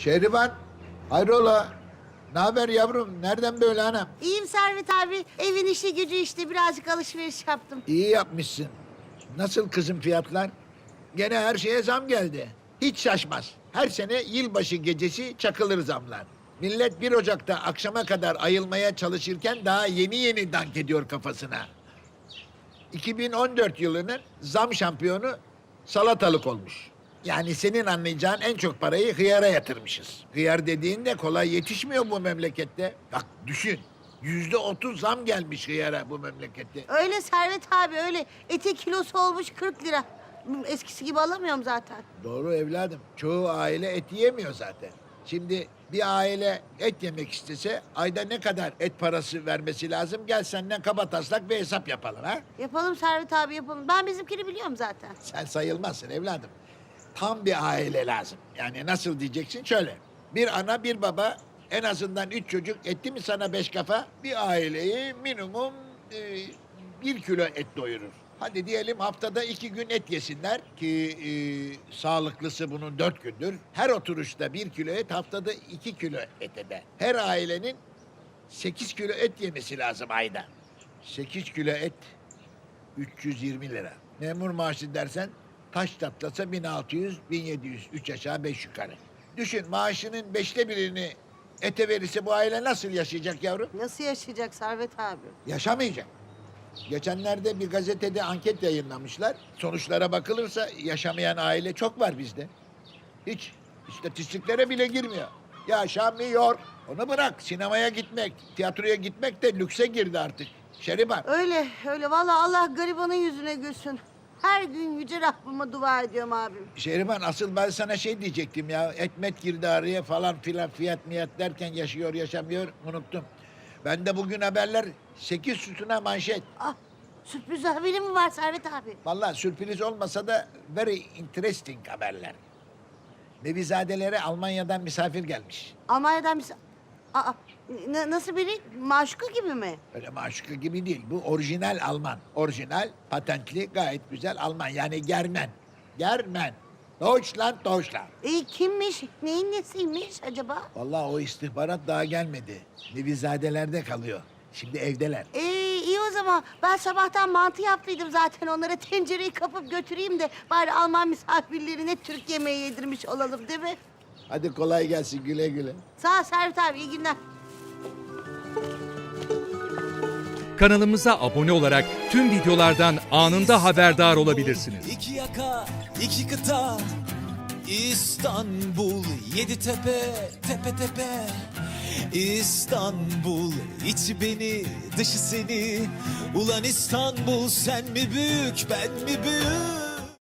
Şehriban, hayrola? Ne haber yavrum? Nereden böyle anam? İyiyim Servet abi. Evin işi gücü işte birazcık alışveriş yaptım. İyi yapmışsın. Nasıl kızım fiyatlar? Gene her şeye zam geldi. Hiç şaşmaz. Her sene yılbaşı gecesi çakılır zamlar. Millet 1 Ocak'ta akşama kadar ayılmaya çalışırken daha yeni yeni dank ediyor kafasına. 2014 yılının zam şampiyonu salatalık olmuş. Yani senin anlayacağın en çok parayı hıyara yatırmışız. Hıyar dediğin de kolay yetişmiyor bu memlekette. Bak düşün. Yüzde otuz zam gelmiş hıyara bu memlekette. Öyle Servet abi öyle. Eti kilosu olmuş 40 lira. Eskisi gibi alamıyorum zaten. Doğru evladım. Çoğu aile et yiyemiyor zaten. Şimdi bir aile et yemek istese ayda ne kadar et parası vermesi lazım? Gel senden kaba taslak bir hesap yapalım ha. Yapalım Servet abi yapalım. Ben bizimkini biliyorum zaten. Sen sayılmazsın evladım. Tam bir aile lazım. Yani nasıl diyeceksin? Şöyle. Bir ana bir baba en azından üç çocuk etti mi sana beş kafa? Bir aileyi minimum e, bir kilo et doyurur. Hadi diyelim haftada iki gün et yesinler ki e, sağlıklısı bunun dört gündür. Her oturuşta bir kilo et haftada iki kilo et eder. Her ailenin sekiz kilo et yemesi lazım ayda. Sekiz kilo et 320 lira. Memur maaşı dersen taş çatlasa 1600, 1700, 3 aşağı 5 yukarı. Düşün maaşının beşte birini ete verirse bu aile nasıl yaşayacak yavrum? Nasıl yaşayacak Servet abi? Yaşamayacak. Geçenlerde bir gazetede anket yayınlamışlar. Sonuçlara bakılırsa yaşamayan aile çok var bizde. Hiç istatistiklere bile girmiyor. Yaşamıyor. Onu bırak. Sinemaya gitmek, tiyatroya gitmek de lükse girdi artık. Şeriban. Öyle öyle. Vallahi Allah garibanın yüzüne gülsün. Her gün yüce Rabbime dua ediyorum abim. Şehriban asıl ben sana şey diyecektim ya. Etmet girdi araya falan filan fiyat miyat derken yaşıyor yaşamıyor unuttum. Ben de bugün haberler 8 sütuna manşet. Ah sürpriz haberi mi var Servet abi? Vallahi sürpriz olmasa da very interesting haberler. Nevizadelere Almanya'dan misafir gelmiş. Almanya'dan bir... Aa, n- nasıl biri? Maşuka gibi mi? Öyle maşuka gibi değil. Bu orijinal Alman. Orijinal, patentli, gayet güzel Alman. Yani Germen. Germen. Deutschland, Deutschland. E, kimmiş? Neyin nesiymiş acaba? Vallahi o istihbarat daha gelmedi. Nevizadelerde kalıyor. Şimdi evdeler. Ee, iyi o zaman. Ben sabahtan mantı yaptıydım zaten onlara. Tencereyi kapıp götüreyim de bari Alman misafirlerine Türk yemeği yedirmiş olalım değil mi? Hadi kolay gelsin güle güle. Sağ ol Servet abi, iyi günler. Kanalımıza abone olarak tüm videolardan anında haberdar olabilirsiniz. İki yaka, iki kıta, İstanbul, yedi tepe, tepe tepe. İstanbul, içi beni, dışı seni. Ulan İstanbul, sen mi büyük, ben mi büyük?